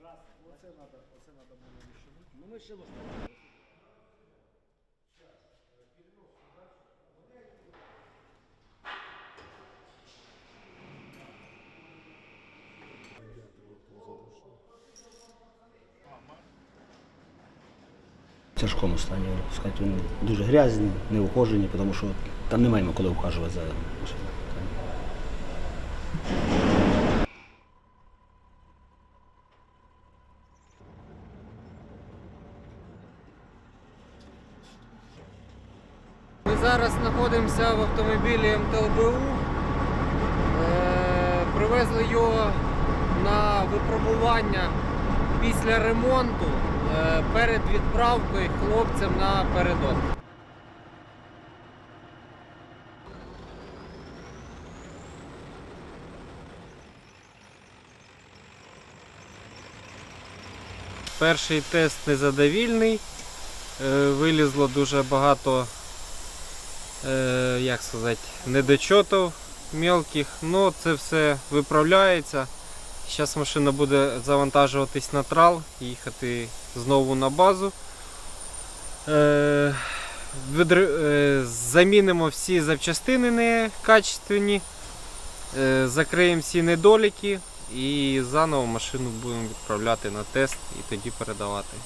Оце треба, оце треба було вищити. Ну ми ще влаштовуємо. В тяжкому стані, сказати, вони дуже грязні, неухожені, тому що там немає коли ухажувати за машиною. Зараз знаходимося в автомобілі МТЛБУ. Е, Привезли його на випробування після ремонту е, перед відправкою хлопцям на передок. Перший тест незадовільний. Е, Вилізло дуже багато е, як сказати, недочотів мелких, але це все виправляється. Зараз машина буде завантажуватись на трал, їхати знову на базу. Е, е, замінимо всі запчастини некачественні, закриємо всі недоліки і заново машину будемо відправляти на тест і тоді передавати.